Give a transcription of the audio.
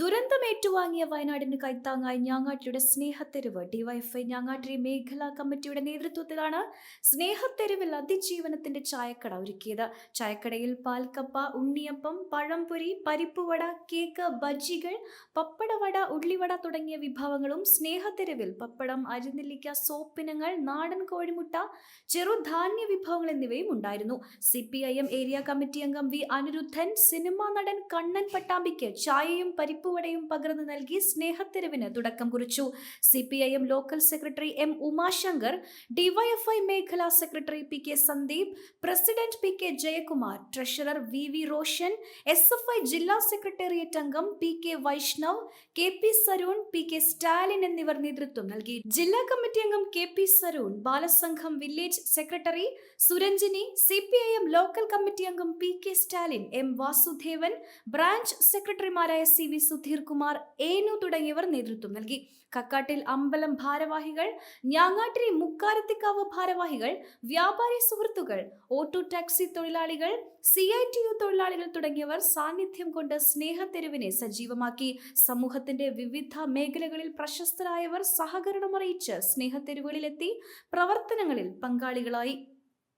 ദുരന്തം ഏറ്റുവാങ്ങിയ വയനാടിന് കൈത്താങ്ങായി ഞാങ്ങാട്ടിയുടെ സ്നേഹത്തെരുവ്. ഡിവൈഎഫ്ഐ ഞാങ്ങാട്ടിരി മേഖലാ കമ്മിറ്റിയുടെ നേതൃത്വത്തിലാണ് സ്നേഹത്തെരുവിൽ അതിജീവനത്തിന്റെ ചായക്കട ഒരുക്കിയത്. ചായക്കടയിൽ പാൽക്കപ്പ ഉണ്ണിയപ്പം പഴംപൊരി പരിപ്പുവട കേക്ക് ബജ്ജികൾ പപ്പടവട ഉള്ളിവട തുടങ്ങിയ വിഭവങ്ങളും സ്നേഹത്തെരുവിൽ പപ്പടം അരിനെല്ലിക്ക സോപ്പിനങ്ങൾ നാടൻ കോഴിമുട്ട ചെറുധാന്യ വിഭവങ്ങൾ എന്നിവയും ഉണ്ടായിരുന്നു. സി ഏരിയ കമ്മിറ്റി അംഗം വി അനിരുദ്ധൻ സിനിമാ നടൻ കണ്ണൻ പട്ടാമ്പിക്ക് ചായയും പരിപ്പുവടയും പകർന്നു നൽകി സ്നേഹത്തെരുവിന് തുടക്കം കുറിച്ചു. C P I M local secretary M Umashankar DYFI മേഖലാ secretary P K Sandeep president P K Jayakumar treasurer V V Roshan S F I ജില്ലാ സെക്രട്ടേറിയറ്റ് അംഗം P K Vaishnav K P Saroon P K Stalin എന്നിവർ നേതൃത്വം നൽകി. ജില്ലാ committee അംഗം K P Saroon Balasangham village secretary Suranjini C P I M local committee അംഗം P K Stalin M Vasudevan branch സെക്രട്ടറിമാരായ C V Sudheer Kumar ഏനു തുടങ്ങിയവർ നേതൃത്വം നൽകി. കക്കാട്ടിൽ അമ്പലം ഭാരവാഹികൾ ഞാങ്ങാട്ടിരി മുക്കാരത്തിക്കാവ് ഭാരവാഹികൾ വ്യാപാരി സുഹൃത്തുക്കൾ ഓട്ടോ ടാക്സി തൊഴിലാളികൾ സി ഐ ടി യു തൊഴിലാളികൾ തുടങ്ങിയവർ സാന്നിധ്യം കൊണ്ട് സ്നേഹത്തെരുവിനെ സജീവമാക്കി. സമൂഹത്തിന്റെ വിവിധ മേഖലകളിൽ പ്രശസ്തരായവർ സഹകരണം അറിയിച്ച് സ്നേഹത്തെരുവുകളിലെത്തി പ്രവർത്തനങ്ങളിൽ പങ്കാളികളായി.